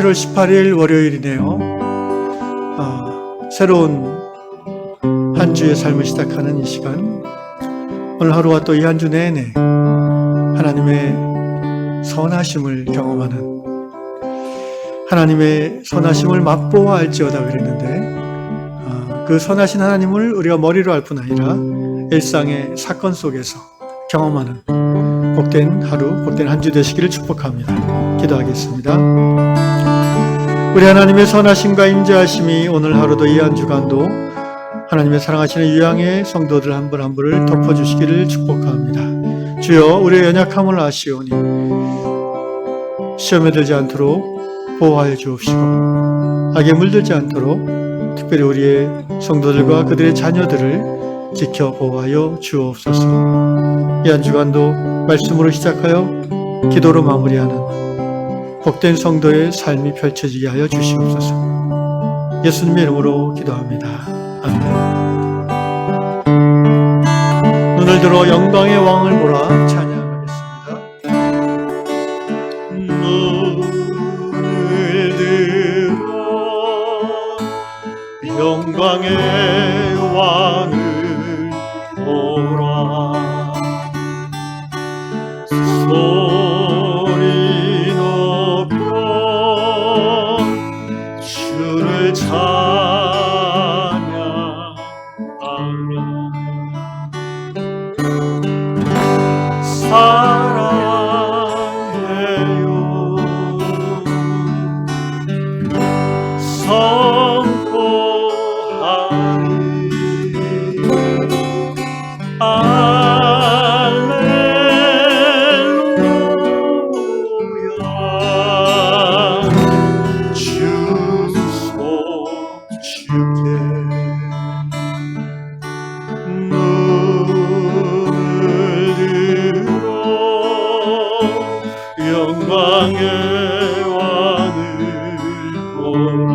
7월 18일 월요일이네요. 아, 새로운 한 주의 삶을 시작하는 이 시간. 오늘 하루와 또 이 한 주 내내 하나님의 선하심을 경험하는 하나님의 선하심을 맛보아 알지어다 그랬는데 아, 그 선하신 하나님을 우리가 머리로 알 뿐 아니라 일상의 사건 속에서 경험하는 복된 하루, 복된 한 주 되시기를 축복합니다. 기도하겠습니다. 우리 하나님의 선하심과 인자하심이 오늘 하루도 이 한 주간도 하나님의 사랑하시는 유양의 성도들 한 분 한 분을 덮어주시기를 축복합니다. 주여 우리의 연약함을 아시오니 시험에 들지 않도록 보호하여 주옵시고 악에 물들지 않도록 특별히 우리의 성도들과 그들의 자녀들을 지켜 보호하여 주옵소서. 이 한 주간도 말씀으로 시작하여 기도로 마무리하는 복된 성도의 삶이 펼쳐지게 하여 주시옵소서. 예수님의 이름으로 기도합니다. 아멘. 눈을 들어 영광의 왕을 보라 찬양 영광의 왕을 보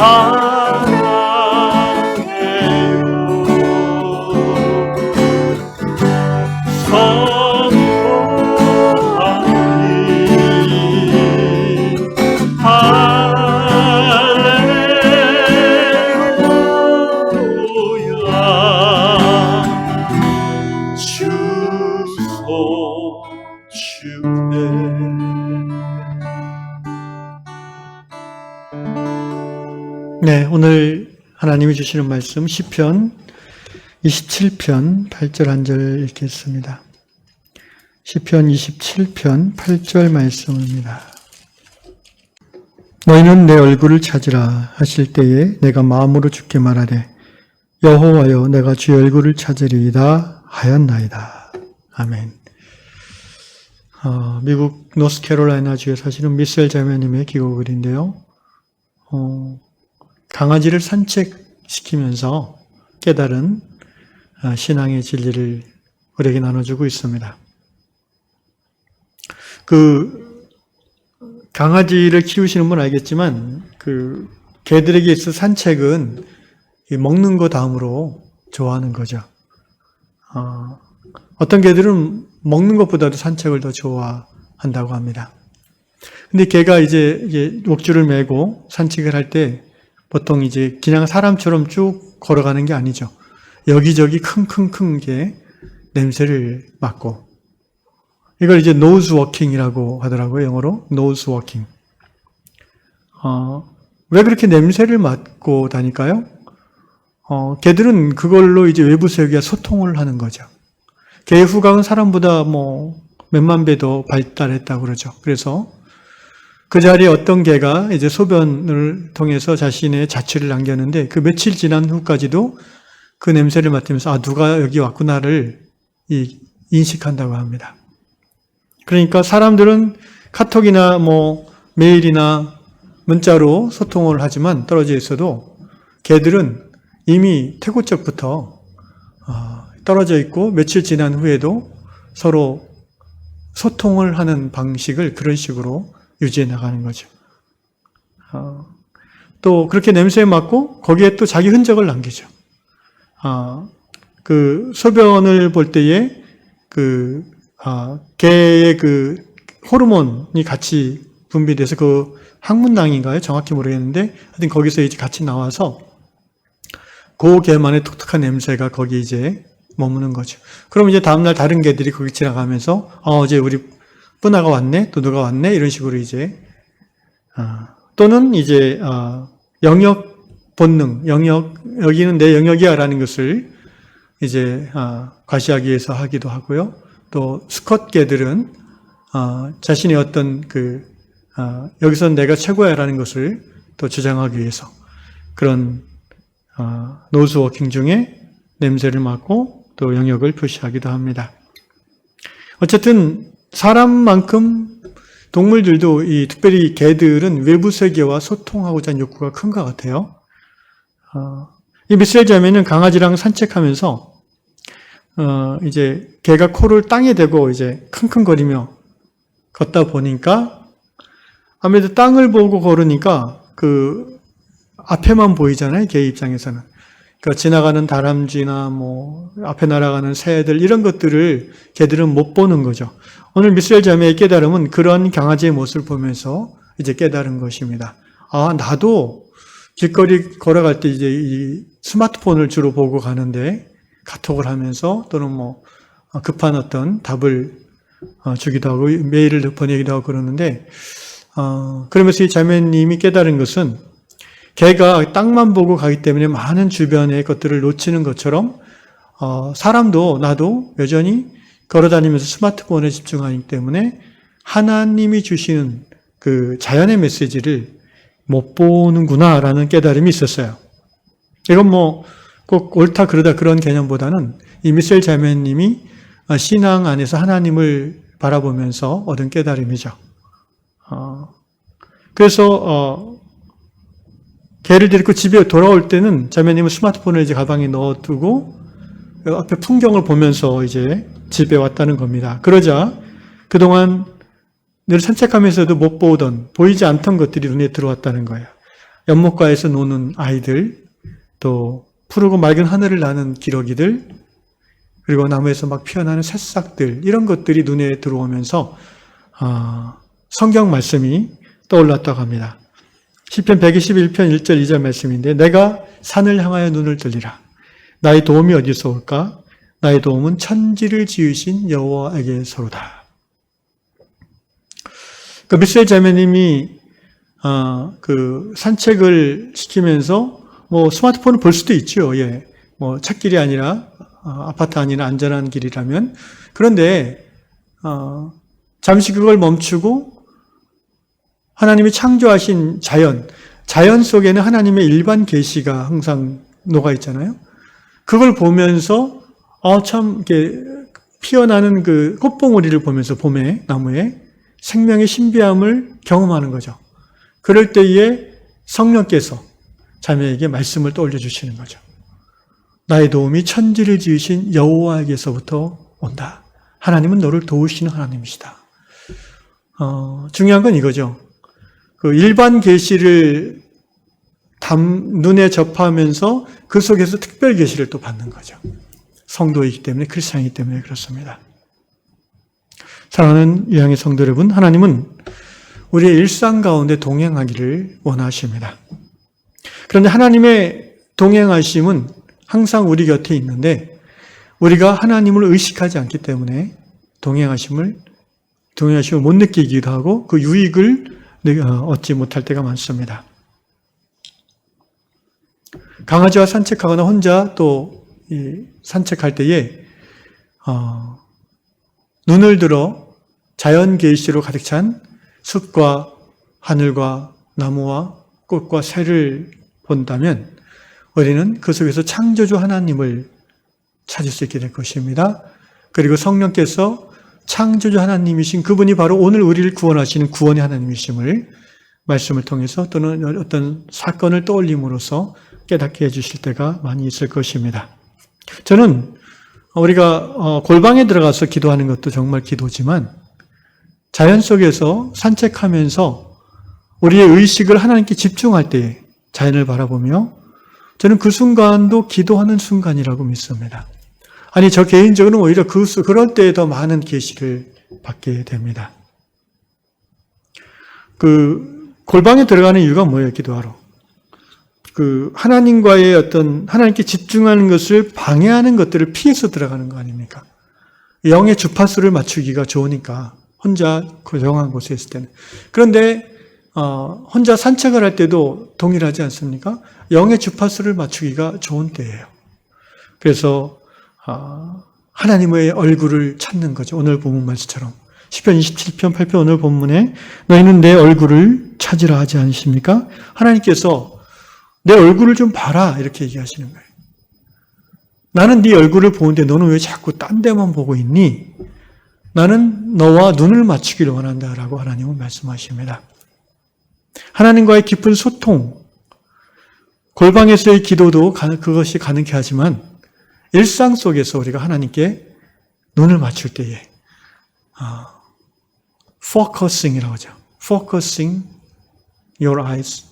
주 하나님이 주시는 말씀 시편 27편 8절 한 절 읽겠습니다. 시편 27편 8절 말씀입니다. 너희는 내 얼굴을 찾으라 하실 때에 내가 마음으로 주께 말하되 여호와여 내가 주의 얼굴을 찾으리이다 하였나이다. 아멘. 어, 미국 노스캐롤라이나 주에 사시는 미셀 자매님의 기고글인데요. 어, 강아지를 산책 시키면서 깨달은 아, 신앙의 진리를 우리에게 나눠주고 있습니다. 그 강아지를 키우시는 분 알겠지만 그 개들에게 있어 산책은 이 먹는 거 다음으로 좋아하는 거죠. 어, 어떤 개들은 먹는 것보다도 산책을 더 좋아한다고 합니다. 근데 개가 이제 목줄을 메고 산책을 할 때 보통 이제 그냥 사람처럼 쭉 걸어가는 게 아니죠. 여기저기 킁킁킁 게 냄새를 맡고 이걸 이제 노즈 워킹이라고 하더라고요. 영어로 노즈 워킹. 어, 왜 그렇게 냄새를 맡고 다닐까요? 어, 개들은 그걸로 이제 외부 세계와 소통을 하는 거죠. 개의 후각은 사람보다 뭐 몇만 배 더 발달했다고 그러죠. 그래서 그 자리에 어떤 개가 이제 소변을 통해서 자신의 자취를 남겼는데 그 며칠 지난 후까지도 그 냄새를 맡으면서 아 누가 여기 왔구나를 이- 인식한다고 합니다. 그러니까 사람들은 카톡이나 뭐 메일이나 문자로 소통을 하지만 떨어져 있어도 개들은 이미 태고적부터 어, 떨어져 있고 며칠 지난 후에도 서로 소통을 하는 방식을 그런 식으로 유지해 나가는 거죠. 어, 또 그렇게 냄새에 맡고 거기에 또 자기 흔적을 남기죠. 아, 그 소변을 볼 때에 그 아, 개의 그 호르몬이 같이 분비돼서 그 항문낭인가요? 정확히 모르겠는데 하여튼 거기서 이제 같이 나와서 그 개만의 독특한 냄새가 거기 이제 머무는 거죠. 그럼 이제 다음날 다른 개들이 거기 지나가면서 아, 어제 우리 뿌나가 왔네, 또 누가 왔네 이런 식으로 이제 아, 또는 이제 아, 영역 본능, 영역 여기는 내 영역이야라는 것을 이제 아, 과시하기 위해서 하기도 하고요. 또 아, 자신의 어떤 그 아, 여기서 내가 최고야라는 것을 또 주장하기 위해서 그런 아, 노즈워킹 중에 냄새를 맡고 또 영역을 표시하기도 합니다. 어쨌든 사람만큼 동물들도 이 특별히 개들은 외부 세계와 소통하고자 하는 욕구가 큰 것 같아요. 어, 이 자매는 강아지랑 산책하면서 어, 이제 개가 코를 땅에 대고 이제 킁킁거리며 걷다 보니까 아무래도 땅을 보고 걸으니까 그 앞에만 보이잖아요. 개 입장에서는. 그러니까 지나가는 다람쥐나 뭐 앞에 날아가는 새들 이런 것들을 개들은 못 보는 거죠. 오늘 미스엘 자매의 깨달음은 그런 강아지의 모습을 보면서 이제 깨달은 것입니다. 아, 나도 길거리 걸어갈 때 이제 이 스마트폰을 주로 보고 가는데 카톡을 하면서 또는 뭐 급한 어떤 답을 어, 주기도 하고 메일을 보내기도 하고 그러는데 어, 그러면서 이 자매님이 깨달은 것은 개가 땅만 보고 가기 때문에 많은 주변의 것들을 놓치는 것처럼 어, 사람도 나도 여전히 걸어다니면서 스마트폰에 집중하기 때문에 하나님이 주시는 그 자연의 메시지를 못 보는구나라는 깨달음이 있었어요. 이건 뭐 꼭 옳다 그러다 그런 개념보다는 이 미셀 자매님이 신앙 안에서 하나님을 바라보면서 얻은 깨달음이죠. 어, 그래서 어, 개를 데리고 집에 돌아올 때는 자매님은 스마트폰을 이제 가방에 넣어두고 앞에 풍경을 보면서 이제 집에 왔다는 겁니다. 그러자 그동안 늘 산책하면서도 못 보던 보이지 않던 것들이 눈에 들어왔다는 거예요. 연못가에서 노는 아이들, 또 푸르고 맑은 하늘을 나는 기러기들, 그리고 나무에서 막 피어나는 새싹들 이런 것들이 눈에 들어오면서 아, 성경 말씀이 떠올랐다고 합니다. 시편 121편 1절 2절 말씀인데 내가 산을 향하여 눈을 들리라. 나의 도움이 어디서 올까? 나의 도움은 천지를 지으신 여호와에게서로다. 그 미셀 자매님이 어, 그 산책을 시키면서 뭐 스마트폰을 볼 수도 있죠. 예. 뭐 찾길이 아니라 어, 아파트 아니라 안전한 길이라면 그런데 어, 잠시 그걸 멈추고 하나님이 창조하신 자연, 자연 속에는 하나님의 일반 계시가 항상 녹아 있잖아요. 그걸 보면서 아 참 이렇게 피어나는 그 꽃봉오리를 보면서 봄에 나무에 생명의 신비함을 경험하는 거죠. 그럴 때에 성령께서 자매에게 말씀을 떠올려 주시는 거죠. 나의 도움이 천지를 지으신 여호와에게서부터 온다. 하나님은 너를 도우시는 하나님이시다. 어, 중요한 건 이거죠. 그 일반 계시를 담, 눈에 접하면서 그 속에서 특별 계시를 또 받는 거죠. 성도이기 때문에 크리스천이기 때문에 그렇습니다. 사랑하는 유양의 성도 여러분, 하나님은 우리의 일상 가운데 동행하기를 원하십니다. 그런데 하나님의 동행하심은 항상 우리 곁에 있는데 우리가 하나님을 의식하지 않기 때문에 동행하심을 동행하심을 못 느끼기도 하고 그 유익을 얻지 못할 때가 많습니다. 강아지와 산책하거나 혼자 또 산책할 때에 어, 눈을 들어 자연 계시로 가득 찬 숲과 하늘과 나무와 꽃과 새를 본다면 우리는 그 속에서 창조주 하나님을 찾을 수 있게 될 것입니다. 그리고 성령께서 창조주 하나님이신 그분이 바로 오늘 우리를 구원하시는 구원의 하나님이심을 말씀을 통해서 또는 어떤 사건을 떠올림으로써 깨닫게 해주실 때가 많이 있을 것입니다. 저는 우리가 어, 골방에 들어가서 기도하는 것도 정말 기도지만 자연 속에서 산책하면서 우리의 의식을 하나님께 집중할 때 자연을 바라보며 저는 그 순간도 기도하는 순간이라고 믿습니다. 아니 저 개인적으로는 오히려 그 그럴 때에 더 많은 계시를 받게 됩니다. 그 골방에 들어가는 이유가 뭐예요? 기도하러. 그 하나님과의 어떤 하나님께 집중하는 것을 방해하는 것들을 피해서 들어가는 거 아닙니까? 영의 주파수를 맞추기가 좋으니까 혼자 고정한 곳에 있을 때는 그런데 어, 혼자 산책을 할 때도 동일하지 않습니까? 영의 주파수를 맞추기가 좋은 때예요. 그래서 어, 하나님의 얼굴을 찾는 거죠. 오늘 본문 말씀처럼 10편 27편 8편 오늘 본문에 너희는 내 얼굴을 찾으라 하지 않으십니까? 하나님께서 내 얼굴을 좀 봐라 이렇게 얘기하시는 거예요. 나는 네 얼굴을 보는데 너는 왜 자꾸 딴 데만 보고 있니? 나는 너와 눈을 맞추기를 원한다라고 하나님은 말씀하십니다. 하나님과의 깊은 소통, 골방에서의 기도도 그것이 가능케 하지만 일상 속에서 우리가 하나님께 눈을 맞출 때에 어, focusing이라고 하죠. focusing your eyes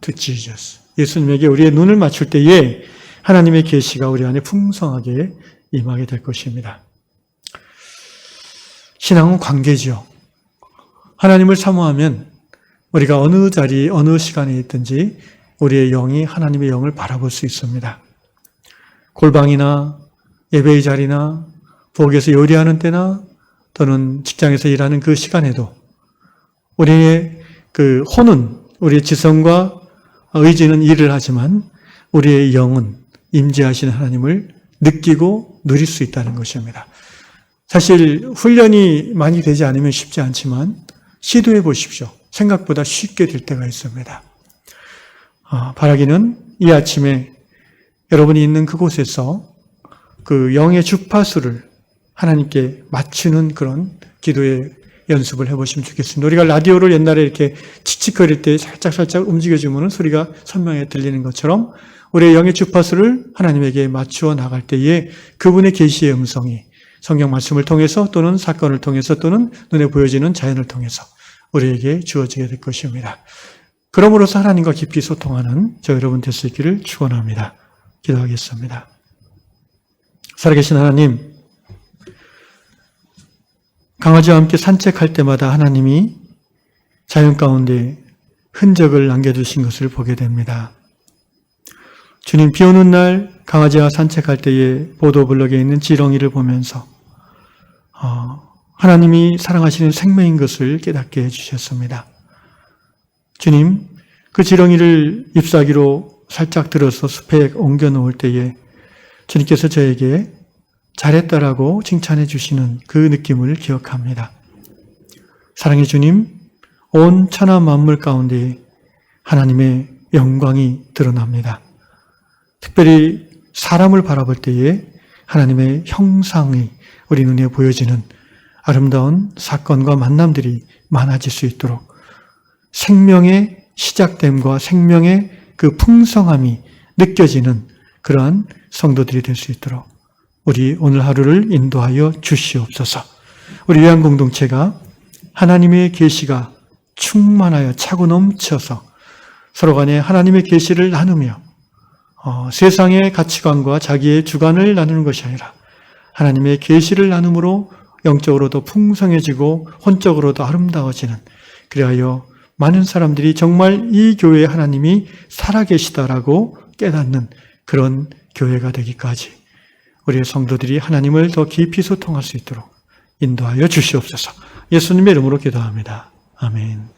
to Jesus. 예수님에게 우리의 눈을 맞출 때에 하나님의 계시가 우리 안에 풍성하게 임하게 될 것입니다. 신앙은 관계지요. 하나님을 사모하면 우리가 어느 자리, 어느 시간에 있든지 우리의 영이 하나님의 영을 바라볼 수 있습니다. 골방이나 예배의 자리나 부엌에서 요리하는 때나 또는 직장에서 일하는 그 시간에도 우리의 그 혼은 우리의 지성과 의지는 일을 하지만 우리의 영은 임재하시는 하나님을 느끼고 누릴 수 있다는 것입니다. 사실 훈련이 많이 되지 않으면 쉽지 않지만 시도해 보십시오. 생각보다 쉽게 될 때가 있습니다. 아, 바라기는 이 아침에 여러분이 있는 그곳에서 그 영의 주파수를 하나님께 맞추는 그런 기도의 연습을 해보시면 좋겠습니다. 우리가 라디오를 옛날에 이렇게 칙칙거릴 때 살짝살짝 움직여주면 소리가 선명하게 들리는 것처럼 우리의 영의 주파수를 하나님에게 맞추어 나갈 때에 그분의 계시의 음성이 성경 말씀을 통해서 또는 사건을 통해서 또는 눈에 보여지는 자연을 통해서 우리에게 주어지게 될 것입니다. 그러므로서 하나님과 깊이 소통하는 저 여러분 될 수 있기를 축원합니다. 기도하겠습니다. 살아계신 하나님, 강아지와 함께 산책할 때마다 하나님이 자연 가운데 흔적을 남겨두신 것을 보게 됩니다. 주님, 비 오는 날 강아지와 산책할 때에 보도블럭에 있는 지렁이를 보면서 어, 하나님이 사랑하시는 생명인 것을 깨닫게 해주셨습니다. 주님, 그 지렁이를 잎사귀로 살짝 들어서 숲에 옮겨 놓을 때에 주님께서 저에게 잘했다라고 칭찬해 주시는 그 느낌을 기억합니다. 사랑의 주님, 온 천하 만물 가운데 하나님의 영광이 드러납니다. 특별히 사람을 바라볼 때에 하나님의 형상이 우리 눈에 보여지는 아름다운 사건과 만남들이 많아질 수 있도록 생명의 시작됨과 생명의 그 풍성함이 느껴지는 그러한 성도들이 될 수 있도록 우리 오늘 하루를 인도하여 주시옵소서. 우리 위안 공동체가 하나님의 계시가 충만하여 차고 넘쳐서 서로 간에 하나님의 계시를 나누며 어, 세상의 가치관과 자기의 주관을 나누는 것이 아니라 하나님의 계시를 나눔으로 영적으로도 풍성해지고 혼적으로도 아름다워지는 그리하여 많은 사람들이 정말 이 교회에 하나님이 살아계시다라고 깨닫는 그런 교회가 되기까지 우리의 성도들이 하나님을 더 깊이 소통할 수 있도록 인도하여 주시옵소서. 예수님의 이름으로 기도합니다. 아멘.